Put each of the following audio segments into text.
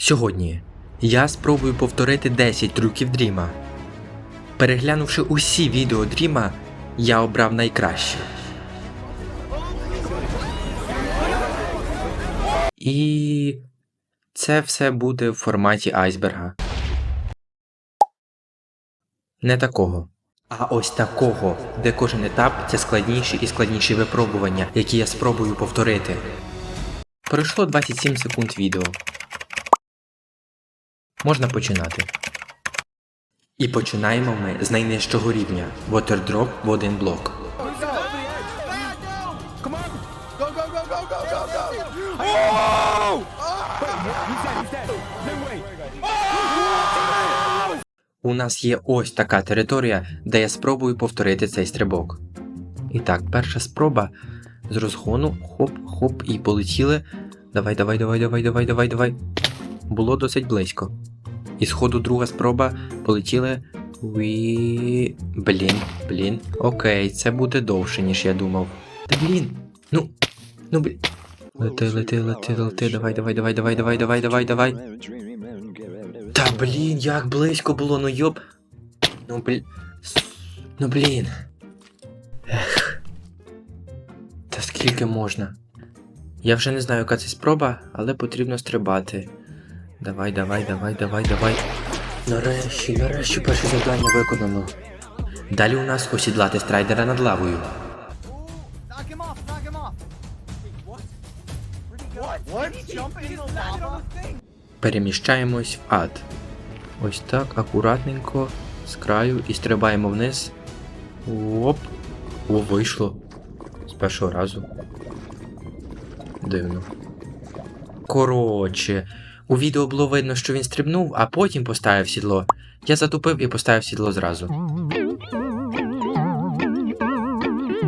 Сьогодні я спробую повторити 10 трюків Дріма. Переглянувши усі відео Дріма, я обрав найкраще. І це все буде в форматі айсберга. Не такого. А ось такого, де кожен етап це складніші і складніші випробування, які я спробую повторити. Пройшло 27 секунд відео. Можна починати. І починаємо ми з найнижчого рівня Waterdrop в один блок. У нас є ось така територія, де я спробую повторити цей стрибок. І так, перша спроба з розгону, хоп-хоп, і полетіли. Давай, давай, давай, давай, давай, давай, давай. Було досить близько. І з ходу друга спроба полетіли. Уі... Блін, блін. Окей, це буде довше, ніж я думав. Та блін. Ну. Ну блін. Лети, лети, лети, лети. Давай, давай, давай, давай, давай, давай, давай, давай. Та блін, як близько було, ну йоп. Ну блін. Ну блін. Ех. Та скільки можна? Я вже не знаю, яка це спроба, але потрібно стрибати. Давай, давай, давай, давай, давай. Нарешті, нарешті перше завдання виконано. Далі у нас осідлати страйдера над лавою. Переміщаємось в ад. Ось так, акуратненько, з краю і стрибаємо вниз. Оп. О, вийшло. З першого разу. Дивно. Коротше, у відео було видно, що він стрибнув, а потім поставив сідло. Я затупив і поставив сідло зразу.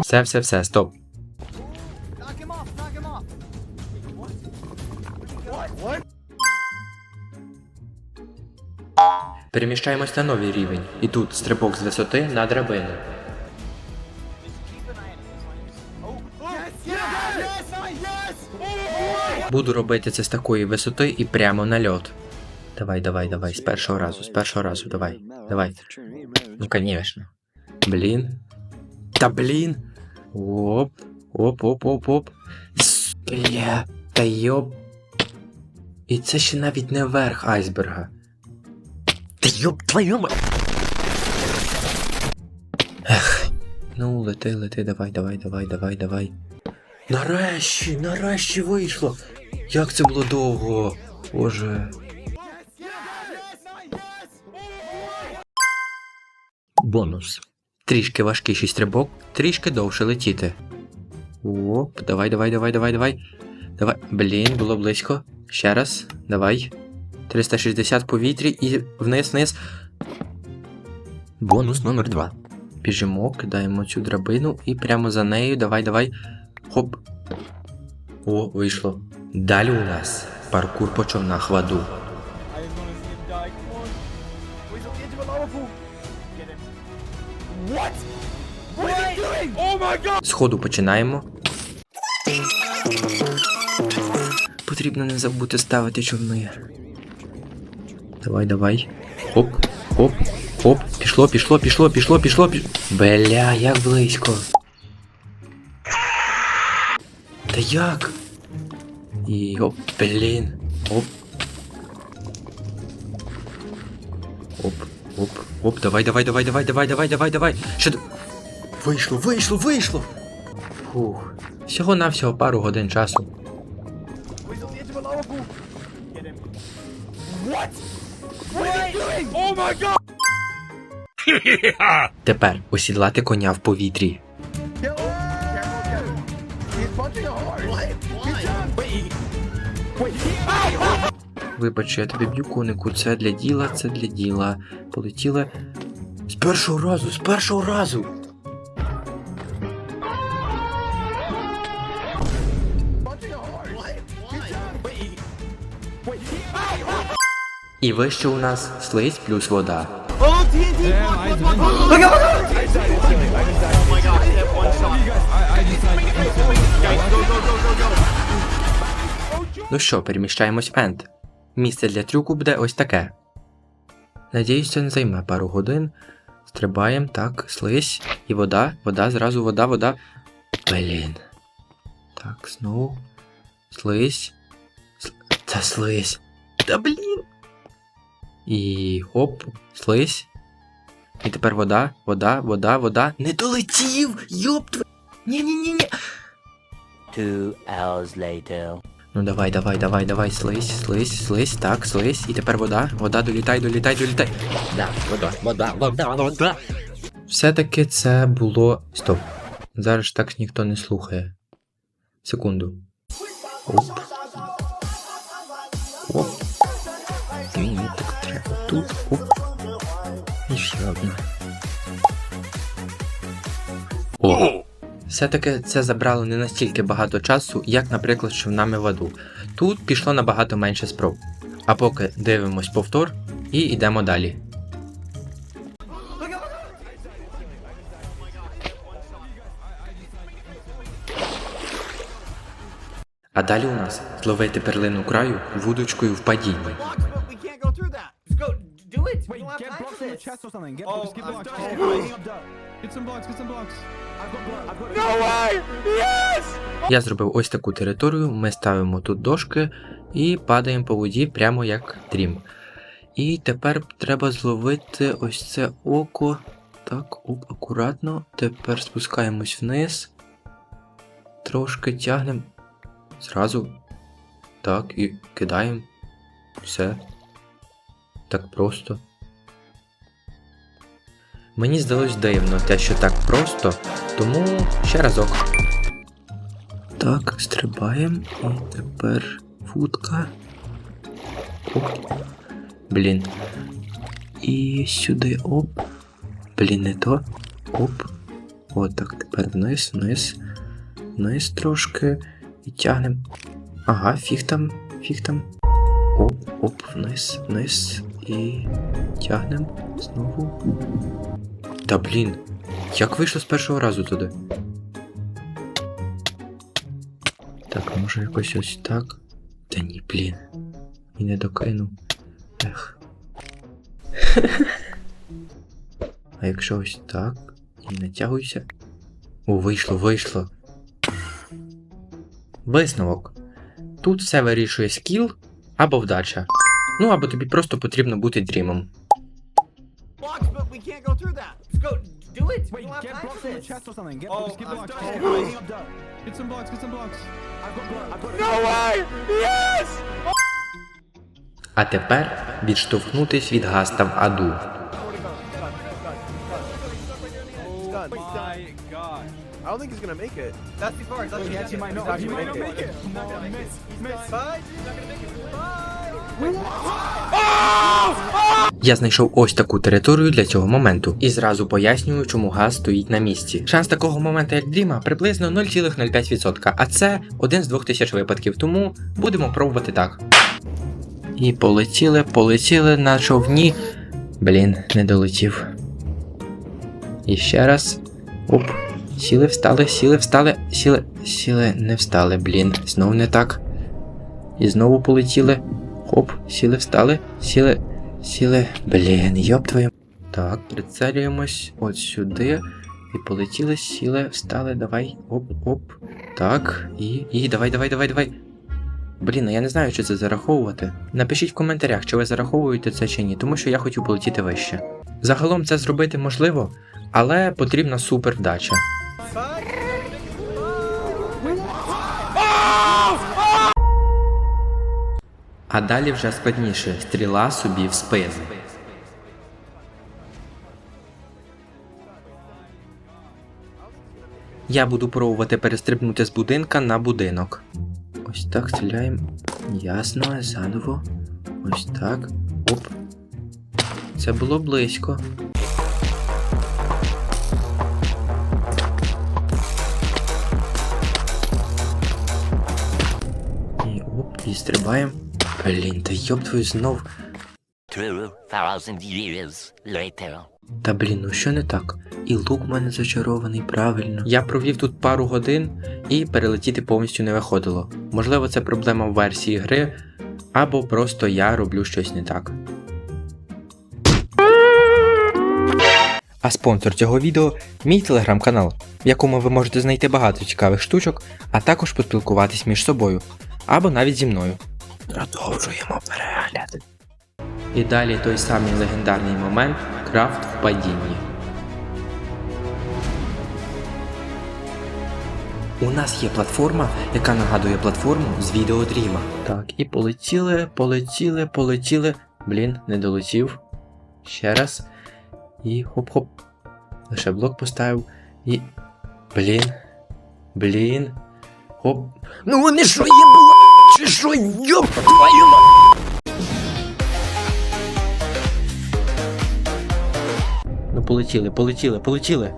Все, все, все, стоп. Переміщаємось на новий рівень. І тут стрибок з висоти на драбину. Буду робити це з такої висоти і прямо на льот. Давай, давай, давай, з першого разу, з першого разу, давай. Давай. Ну, конечно. Блін. Та блін. Оп. Оп, оп, оп, оп. Бля. Та йоп. І це ще навіть не верх айсберга. Та йоп твою Ех. Ну, лети, лети, давай, давай, давай, давай, давай. Нарешті, нарешті вийшло. Як це було довго. Боже. Бонус. Трішки важкіший стрибок, трішки довше летіти. Оп, давай, давай, давай, давай, давай. Давай. Блін, було близько. Ще раз. Давай. 360 повітрі і вниз, вниз. Бонус номер 2. Біжимо, кидаємо цю драбину і прямо за нею. Давай, давай. Хоп. О, вийшло. Далі у нас паркур по човнах в аду. З починаємо. Потрібно не забути ставити човни. Давай, давай. Хоп, хоп, хоп. Пішло, пішло, пішло, пішло, пішло, пішло. Бля, як близько. Та як? І оп, блін. Оп. Оп, оп, оп, давай, давай, давай, давай, давай, давай, давай, давай. Що Вийшло, вийшло, вийшло. Фух. Всього-навсього пару годин часу. Тепер осідлати коня в повітрі. He's punching a horse. What? Why? Wait. Wait. Вибач, я тебе б'ю конику, це для діла, це для діла. Полетіли. З першого разу, з першого разу. І вище у нас слизь плюс вода. Oh, TNT! Block, block, block. Look out! Oh my god, I have one shot. Ну що, переміщаємось в енд. місце для трюку буде ось таке. Надіюсь, це не займе пару годин. Стрибаємо, так, слизь. І вода, вода, зразу вода, вода. Блін. Так, знову. Слизь. С... Та слизь. Та блін. І хоп, слизь. І тепер вода, вода, вода, вода. Не долетів! Йоп тв... Ні-ні-ні-ні. Two hours later. Ну давай, давай, давай, давай, слизь, слизь, слизь, так, слизь. І тепер вода, вода, долітай, долітай, долітай. Да, вода, вода, вода, вода. Все-таки це було. Стоп. Зараз ж так ніхто не слухає. Секунду. Оп. Оп. Ні, так треба тут. Оп. І ще одна. О! Все-таки це забрало не настільки багато часу, як, наприклад, що в нами в аду. Тут пішло набагато менше спроб. А поки дивимось повтор і йдемо далі. А далі у нас зловити перлину краю вудочкою в падінні. It. Wait, don't have get time blocks from the chest or something. Get Oh, blocks, get I'm blocks. dying. Oh, up, duh. Get some blocks, get some blocks. I've got block, I've got No way! Yes! Я зробив ось таку територію, ми ставимо тут дошки і падаємо по воді прямо як дрім. І тепер треба зловити ось це око. Так, оп, акуратно. Тепер спускаємось вниз. Трошки тягнемо. Зразу. Так, і кидаємо. Все. Так просто. Мені здалось дивно те, що так просто, тому ще разок. Так, стрибаємо. І тепер футка. Оп. Блін. І сюди оп. Блін, не то. Оп. От так, тепер вниз, вниз. Вниз трошки. І тягнемо. Ага, фіг там, фіг там. Оп, оп, вниз, вниз. І тягнемо. Знову. Та блін. Як вийшло з першого разу туди? Так, може якось ось так. Та ні, блін. І не докинув. Ех. а якщо ось так. І натягуйся. О, вийшло, вийшло. Висновок. Тут все вирішує скіл або вдача. Ну або тобі просто потрібно бути дрімом. Blocks. Do it. Wait, don't get blocks from the chest or something. Get Oh, blocks, get blocks. dying. Oh, hang up, duh. Get some blocks, get some blocks. I've got block, I've got No way! Yes! А тепер відштовхнутись від гаста в аду. Oh. I don't think he's gonna make it. That's too far. He's not He actually might not, he might not make it. Come on, miss, miss. He's not gonna make it. Я знайшов ось таку територію для цього моменту і зразу пояснюю, чому газ стоїть на місці. Шанс такого моменту, як Дріма, приблизно 0,05%, а це один з двох тисяч випадків, тому будемо пробувати так. І полетіли, полетіли на човні. Блін, не долетів. І ще раз. Оп. Сіли, встали, сіли, встали, сіли, сіли, не встали, блін. Знов не так. І знову полетіли. Хоп, сіли, встали, сіли, сіли. Блін, йоп твою. Так, прицелюємось от сюди. І полетіли, сіли, встали, давай. Оп, оп. Так, і. І давай, давай, давай, давай. Блін, а я не знаю, чи це зараховувати. Напишіть в коментарях, чи ви зараховуєте це чи ні, тому що я хотів полетіти вище. Загалом це зробити можливо, але потрібна супер вдача. А далі вже складніше стріла собі в спину. Я буду пробувати перестрибнути з будинка на будинок. Ось так стріляємо. Ясно, заново. Ось так. Оп. Це було близько. І оп, і стрибаємо. Блін, та йоп твою знов. Та блін, ну що не так? І лук в мене зачарований, правильно. Я провів тут пару годин і перелетіти повністю не виходило. Можливо, це проблема в версії гри, або просто я роблю щось не так. А спонсор цього відео мій телеграм-канал, в якому ви можете знайти багато цікавих штучок, а також поспілкуватись між собою або навіть зі мною. Продовжуємо перегляд. І далі той самий легендарний момент крафт в падінні. У нас є платформа, яка нагадує платформу з відеодріма. Так, і полетіли, полетіли, полетіли. Блін, не долетів. Ще раз. І хоп-хоп. Лише блок поставив. І. Блін. Блін. Хоп. Ну вони що є була? Чи що? Йоп твою ма. Ну полетіли, полетіли, полетіли.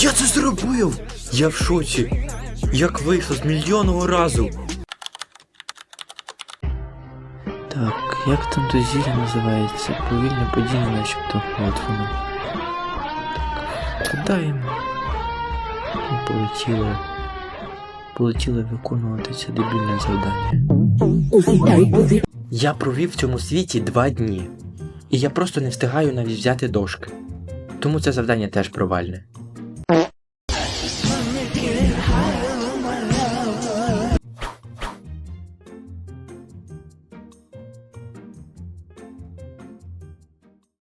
Я це зробив! Я в шоці! Як вийшло з мільйонного разу! Як там то зілля називається? Повільне падіння, начебто. От воно. Так, кидаємо. І полетіли. Полетіли виконувати це дебільне завдання. Я провів в цьому світі два дні. І я просто не встигаю навіть взяти дошки. Тому це завдання теж провальне.